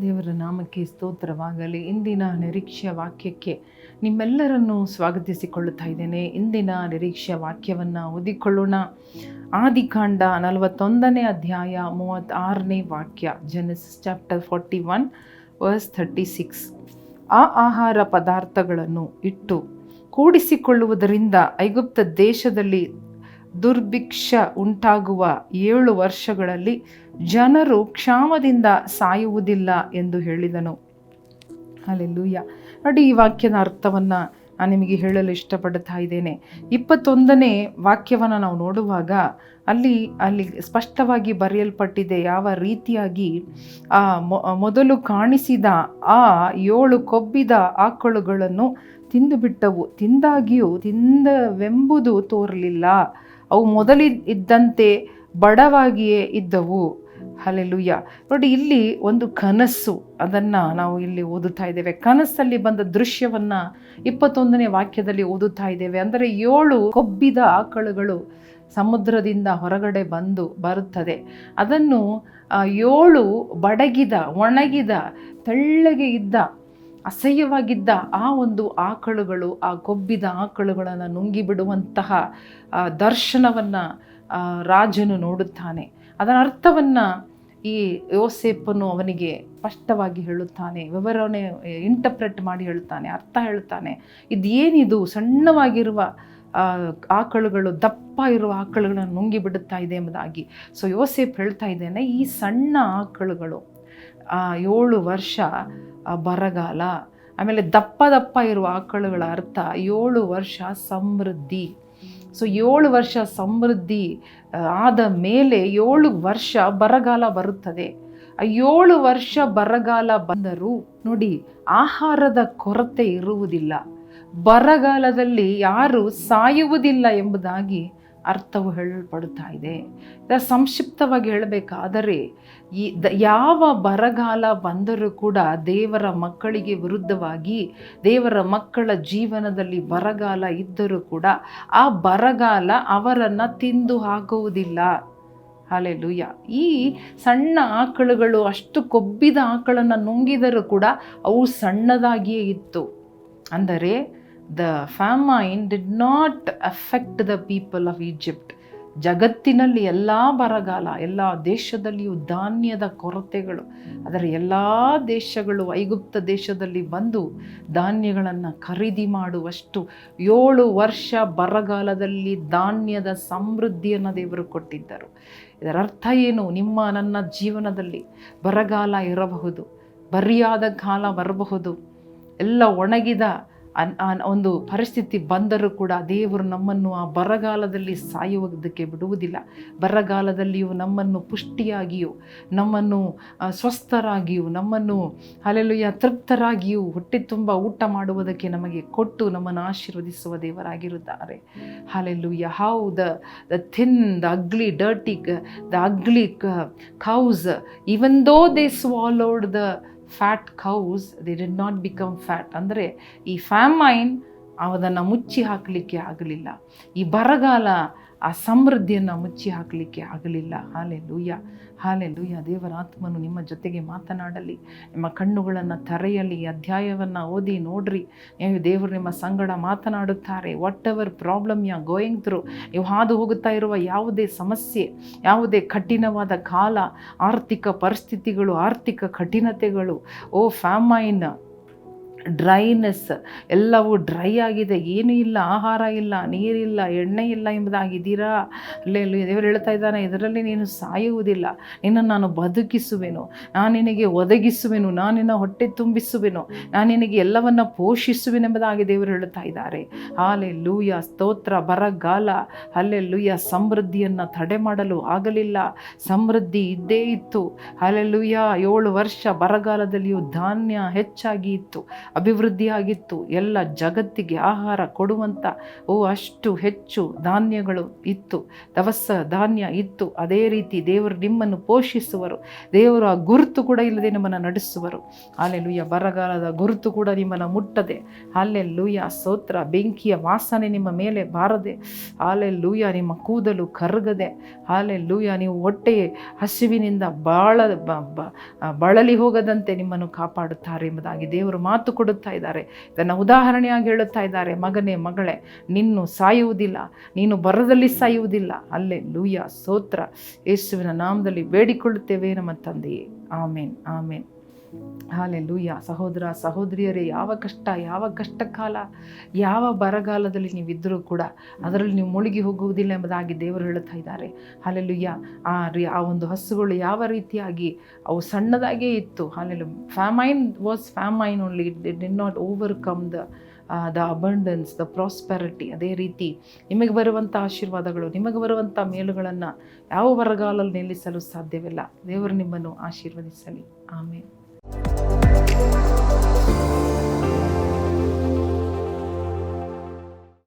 ದೇವರ ನಾಮಕ್ಕೆ ಸ್ತೋತ್ರವಾಗಲಿ. ಇಂದಿನ ನಿರೀಕ್ಷೆಯ ವಾಕ್ಯಕ್ಕೆ ನಿಮ್ಮೆಲ್ಲರನ್ನು ಸ್ವಾಗತಿಸಿಕೊಳ್ಳುತ್ತಾ ಇದ್ದೇನೆ. ಇಂದಿನ ನಿರೀಕ್ಷೆಯ ವಾಕ್ಯವನ್ನು ಓದಿಕೊಳ್ಳೋಣ. ಆದಿಕಾಂಡ ನಲವತ್ತೊಂದನೇ ಅಧ್ಯಾಯ ಮೂವತ್ತಾರನೇ ವಾಕ್ಯ Genesis chapter forty one verse thirty six ಆ ಆಹಾರ ಪದಾರ್ಥಗಳನ್ನು ಇಟ್ಟು ಕೂಡಿಸಿಕೊಳ್ಳುವುದರಿಂದ ಐಗುಪ್ತ ದೇಶದಲ್ಲಿ ದುರ್ಭಿಕ್ಷ ಉಂಟಾಗುವ ಏಳು ವರ್ಷಗಳಲ್ಲಿ ಜನರು ಕ್ಷಾಮದಿಂದ ಸಾಯುವುದಿಲ್ಲ ಎಂದು ಹೇಳಿದನು. ಅಲ್ಲೆಲ್ಲೂಯ್ಯ ನೋಡಿ ಈ ವಾಕ್ಯದ ಅರ್ಥವನ್ನು ನಾನು ನಿಮಗೆ ಹೇಳಲು ಇಷ್ಟಪಡ್ತಾ ಇದ್ದೇನೆ. ಇಪ್ಪತ್ತೊಂದನೇ ವಾಕ್ಯವನ್ನು ನಾವು ನೋಡುವಾಗ ಅಲ್ಲಿ ಅಲ್ಲಿ ಸ್ಪಷ್ಟವಾಗಿ ಬರೆಯಲ್ಪಟ್ಟಿದೆ ಯಾವ ರೀತಿಯಾಗಿ ಆ ಮೊದಲು ಕಾಣಿಸಿದ ಆ ಏಳು ಕೊಬ್ಬಿದ ಆಕಳುಗಳನ್ನು ತಿಂದುಬಿಟ್ಟವು. ತಿಂದಾಗಿಯೂ ತಿಂದವೆಂಬುದು ತೋರಲಿಲ್ಲ. ಅವು ಮೊದಲಿದ್ದಂತೆ ಬಡವಾಗಿಯೇ ಇದ್ದವು. ಹಲೆಲುಯ್ಯ ನೋಡಿ, ಇಲ್ಲಿ ಒಂದು ಕನಸು. ಅದನ್ನು ನಾವು ಇಲ್ಲಿ ಓದುತ್ತಾ ಇದ್ದೇವೆ. ಕನಸಲ್ಲಿ ಬಂದ ದೃಶ್ಯವನ್ನು ಇಪ್ಪತ್ತೊಂದನೇ ವಾಕ್ಯದಲ್ಲಿ ಓದುತ್ತಾ ಇದ್ದೇವೆ. ಅಂದರೆ, ಏಳು ಕೊಬ್ಬಿದ ಆಕಳುಗಳು ಸಮುದ್ರದಿಂದ ಹೊರಗಡೆ ಬಂದು ಬರುತ್ತದೆ. ಅದನ್ನು ಏಳು ಬಡಗಿದ, ಒಣಗಿದ, ತೆಳ್ಳಗೆ ಇದ್ದ ಅಸಹ್ಯವಾಗಿದ್ದ ಆ ಒಂದು ಆಕಳುಗಳು, ಆ ಕೊಬ್ಬಿದ ಆಕಳುಗಳನ್ನು ನುಂಗಿ ಬಿಡುವಂತಹ ದರ್ಶನವನ್ನು ರಾಜನು ನೋಡುತ್ತಾನೆ. ಅದರ ಅರ್ಥವನ್ನು ಈ ಯೋಸೇಪನು ಅವನಿಗೆ ಸ್ಪಷ್ಟವಾಗಿ ಹೇಳುತ್ತಾನೆ, ವಿವರಣೆ ಇಂಟರ್ಪ್ರೆಟ್ ಮಾಡಿ ಹೇಳುತ್ತಾನೆ, ಅರ್ಥ ಹೇಳ್ತಾನೆ ಇದೇನಿದು? ಸಣ್ಣವಾಗಿರುವ ಆಕಳುಗಳು, ದಪ್ಪ ಇರುವ ಆಕಳುಗಳನ್ನು ನುಂಗಿ ಬಿಡುತ್ತಾ ಇದೆ ಎಂಬುದಾಗಿ. ಸೊ ಯೋಸೇಪ್ ಹೇಳ್ತಾ ಇದ್ದೇನೆ, ಈ ಸಣ್ಣ ಆಕಳುಗಳು ಏಳು ವರ್ಷ ಬರಗಾಲ, ಆಮೇಲೆ ದಪ್ಪ ದಪ್ಪ ಇರುವ ಆಕಳುಗಳ ಅರ್ಥ ಏಳು ವರ್ಷ ಸಮೃದ್ಧಿ. ಸೊ ಏಳು ವರ್ಷ ಸಮೃದ್ಧಿ ಆದ ಮೇಲೆ ಏಳು ವರ್ಷ ಬರಗಾಲ ಬರುತ್ತದೆ. ಆ ಏಳು ವರ್ಷ ಬರಗಾಲ ಬಂದರೂ ನೋಡಿ, ಆಹಾರದ ಕೊರತೆ ಇರುವುದಿಲ್ಲ. ಬರಗಾಲದಲ್ಲಿ ಯಾರು ಸಾಯುವುದಿಲ್ಲ ಎಂಬುದಾಗಿ ಅರ್ಥವು ಹೇಳಲ್ಪಡ್ತಾ ಇದೆ. ಸಂಕ್ಷಿಪ್ತವಾಗಿ ಹೇಳಬೇಕಾದರೆ, ಈ ದ ಯಾವ ಬರಗಾಲ ಬಂದರೂ ಕೂಡ ದೇವರ ಮಕ್ಕಳಿಗೆ ವಿರುದ್ಧವಾಗಿ, ದೇವರ ಮಕ್ಕಳ ಜೀವನದಲ್ಲಿ ಬರಗಾಲ ಇದ್ದರೂ ಕೂಡ ಆ ಬರಗಾಲ ಅವರನ್ನು ತಿಂದು ಹಾಕುವುದಿಲ್ಲ. ಅಲೆಲುಯ್ಯ ಈ ಸಣ್ಣ ಆಕಳುಗಳು ಅಷ್ಟು ಕೊಬ್ಬಿದ ಆಕಳನ್ನು ನುಂಗಿದರೂ ಕೂಡ ಅವು ಸಣ್ಣದಾಗಿಯೇ ಇತ್ತು. ಅಂದರೆ the famine did not affect the people of Egypt ಜಗತ್ತಿನಲ್ಲಿ ಎಲ್ಲ ಬರಗಾಲ, ಎಲ್ಲ ದೇಶದಲ್ಲಿಯೂ ಧಾನ್ಯದ ಕೊರತೆಗಳು, ಅದರ ಎಲ್ಲ ದೇಶಗಳು ಐಗುಪ್ತ ದೇಶದಲ್ಲಿ ಬಂದು ಧಾನ್ಯಗಳನ್ನು ಖರೀದಿ ಮಾಡುವಷ್ಟು ಏಳು ವರ್ಷ ಬರಗಾಲದಲ್ಲಿ ಧಾನ್ಯದ ಸಮೃದ್ಧಿಯನ್ನು ದೇವರು ಕೊಟ್ಟಿದ್ದರು. ಇದರ ಅರ್ಥ ಏನು? ನಿಮ್ಮ, ನನ್ನ ಜೀವನದಲ್ಲಿ ಬರಗಾಲ ಇರಬಹುದು, ಬರಿಯಾದ ಕಾಲ ಬರಬಹುದು, ಎಲ್ಲ ಒಣಗಿದ ಅನ್ ಒಂದು ಪರಿಸ್ಥಿತಿ ಬಂದರೂ ಕೂಡ ದೇವರು ನಮ್ಮನ್ನು ಆ ಬರಗಾಲದಲ್ಲಿ ಸಾಯುವುದಕ್ಕೆ ಬಿಡುವುದಿಲ್ಲ. ಬರಗಾಲದಲ್ಲಿಯೂ ನಮ್ಮನ್ನು ಪುಷ್ಟಿಯಾಗಿಯೂ, ನಮ್ಮನ್ನು ಸ್ವಸ್ಥರಾಗಿಯೂ, ನಮ್ಮನ್ನು ಅಲ್ಲೆಲ್ಲುಯ್ಯ ತೃಪ್ತರಾಗಿಯೂ ಹೊಟ್ಟೆ ತುಂಬ ಊಟ ಮಾಡುವುದಕ್ಕೆ ನಮಗೆ ಕೊಟ್ಟು ನಮ್ಮನ್ನು ಆಶೀರ್ವದಿಸುವ ದೇವರಾಗಿರುತ್ತಾರೆ. ಅಲ್ಲೆಲ್ಲೂ how the the thin the ugly dirty the ugly cows even though they swallowed the fat cows they did not become fat ಅಂದರೆ ಈ ಫ್ಯಾಮೈನ್ ಅದನ್ನು ಮುಚ್ಚಿ ಹಾಕಲಿಕ್ಕೆ ಆಗಲಿಲ್ಲ. ಈ ಬರಗಾಲ ಆ ಸಮೃದ್ಧಿಯನ್ನು ಮುಚ್ಚಿ ಹಾಕಲಿಕ್ಕೆ ಆಗಲಿಲ್ಲ. ಹಾಲೆ ಲೂಯ್ಯ ಹಾಲೆ ಲೂಯ್ಯ ದೇವರ ಆತ್ಮನು ನಿಮ್ಮ ಜೊತೆಗೆ ಮಾತನಾಡಲಿ. ನಿಮ್ಮ ಕಣ್ಣುಗಳನ್ನು ತರೆಯಲಿ. ಅಧ್ಯಾಯವನ್ನು ಓದಿ ನೋಡ್ರಿ. ನೀವು ದೇವರು ನಿಮ್ಮ ಸಂಗಡ ಮಾತನಾಡುತ್ತಾರೆ. Whatever problem you're going through ನೀವು ಹಾದು ಹೋಗುತ್ತಾ ಇರುವ ಯಾವುದೇ ಸಮಸ್ಯೆ, ಯಾವುದೇ ಕಠಿಣವಾದ ಕಾಲ, ಆರ್ಥಿಕ ಪರಿಸ್ಥಿತಿಗಳು, ಆರ್ಥಿಕ ಕಠಿಣತೆಗಳು, ಓ ಫ್ಯಾಮೈನ್ ಡ್ರೈನೆಸ್ ಎಲ್ಲವೂ ಡ್ರೈ ಆಗಿದೆ. ಏನೂ ಇಲ್ಲ, ಆಹಾರ ಇಲ್ಲ ನೀರಿಲ್ಲ ಎಣ್ಣೆ ಇಲ್ಲ ಎಂಬುದಾಗಿದ್ದೀರಾ? ಅಲ್ಲೇ ದೇವರು ಹೇಳ್ತಾ ಇದ್ದಾನೆ, ಇದರಲ್ಲಿ ನೀನು ಸಾಯುವುದಿಲ್ಲ. ನಿನ್ನನ್ನು ನಾನು ಬದುಕಿಸುವೆನು, ನಾನು ನಿನಗೆ ಒದಗಿಸುವೆನು, ನಾನು ನಿನ್ನ ಹೊಟ್ಟೆ ತುಂಬಿಸುವೆನು, ನಾನು ನಿನಗೆ ಎಲ್ಲವನ್ನ ಪೋಷಿಸುವೆನೆಂಬುದಾಗಿ ದೇವರು ಹೇಳ್ತಾ ಇದ್ದಾರೆ. ಹಾಲೆ ಲೂಯ ಸ್ತೋತ್ರ, ಬರಗಾಲ ಅಲ್ಲೇ ಲೂಯ ಸಮೃದ್ಧಿಯನ್ನು ತಡೆ ಮಾಡಲು ಆಗಲಿಲ್ಲ. ಸಮೃದ್ಧಿ ಇದ್ದೇ ಇತ್ತು. ಅಲ್ಲೆಲ್ಲೂಯ್ಯ ಏಳು ವರ್ಷ ಬರಗಾಲದಲ್ಲಿಯೂ ಧಾನ್ಯ ಹೆಚ್ಚಾಗಿ ಇತ್ತು. ಅಭಿವೃದ್ಧಿಯಾಗಿತ್ತು. ಎಲ್ಲ ಜಗತ್ತಿಗೆ ಆಹಾರ ಕೊಡುವಂಥ ಓ, ಅಷ್ಟು ಹೆಚ್ಚು ಧಾನ್ಯಗಳು ಇತ್ತು. ದವಸ ಧಾನ್ಯ ಇತ್ತು. ಅದೇ ರೀತಿ ದೇವರು ನಿಮ್ಮನ್ನು ಪೋಷಿಸುವರು. ದೇವರ ಆ ಗುರುತು ಕೂಡ ಇಲ್ಲದೆ ನಿಮ್ಮನ್ನು ನಡೆಸುವರು. ಅಲ್ಲೆ ಲೂಯ ಬರಗಾಲದ ಗುರುತು ಕೂಡ ನಿಮ್ಮನ್ನು ಮುಟ್ಟದೆ. ಅಲ್ಲೆ ಲೂಯ ಸ್ತೋತ್ರ ಬೆಂಕಿಯ ವಾಸನೆ ನಿಮ್ಮ ಮೇಲೆ ಬಾರದೆ. ಹಾಲೆ ಲೂಯ ನಿಮ್ಮ ಕೂದಲು ಕರಗದೆ. ಹಾಲೆ ಲೂಯ ನೀವು ಹೊಟ್ಟೆ ಹಸಿವಿನಿಂದ ಬಾಳ ಬಳಲಿ ಹೋಗದಂತೆ ನಿಮ್ಮನ್ನು ಕಾಪಾಡುತ್ತಾರೆ ಎಂಬುದಾಗಿ ದೇವರು ಮಾತು ಕೊಡುತ್ತಾ ಇದ್ದಾರೆ. ಇದನ್ನು ಉದಾಹರಣೆಯಾಗಿ ಹೇಳುತ್ತಾ ಇದ್ದಾರೆ, ಮಗನೇ, ಮಗಳೇ, ನಿನ್ನು ಸಾಯುವುದಿಲ್ಲ, ನೀನು ಬರದಲ್ಲಿ ಸಾಯುವುದಿಲ್ಲ. ಅಲ್ಲೇ ಲೂಯ ಸ್ತೋತ್ರ. ಯೇಸುವಿನ ನಾಮದಲ್ಲಿ ಬೇಡಿಕೊಳ್ಳುತ್ತೇವೆ ನಮ್ಮ ತಂದೆಯೇ. ಆಮೇನ್ ಆಮೇನ್. ಹಾಲೆ ಲೂಯ ಸಹೋದರ, ಸಹೋದರಿಯರೇ, ಯಾವ ಕಷ್ಟ, ಯಾವ ಕಷ್ಟಕಾಲ, ಯಾವ ಬರಗಾಲದಲ್ಲಿ ನೀವಿದ್ದರೂ ಕೂಡ ಅದರಲ್ಲಿ ನೀವು ಮುಳುಗಿ ಹೋಗುವುದಿಲ್ಲ ಎಂಬುದಾಗಿ ದೇವರು ಹೇಳುತ್ತಾ ಇದ್ದಾರೆ. ಹಾಲೆಲ್ಲೂಯ್ಯ ಆ ರೀ, ಆ ಒಂದು ಹಸುಗಳು ಯಾವ ರೀತಿಯಾಗಿ ಅವು ಸಣ್ಣದಾಗೇ ಇತ್ತು. ಹಾಲೆಲು famine was famine only it did not overcome the the abundance the prosperity ಅದೇ ರೀತಿ ನಿಮಗೆ ಬರುವಂಥ ಆಶೀರ್ವಾದಗಳು, ನಿಮಗೆ ಬರುವಂಥ ಮೇಲುಗಳನ್ನು ಯಾವ ಬರಗಾಲಲ್ಲಿ ನಿಲ್ಲಿಸಲು ಸಾಧ್ಯವಿಲ್ಲ. ದೇವರು ನಿಮ್ಮನ್ನು ಆಶೀರ್ವದಿಸಲಿ. ಆಮೇಲೆ Música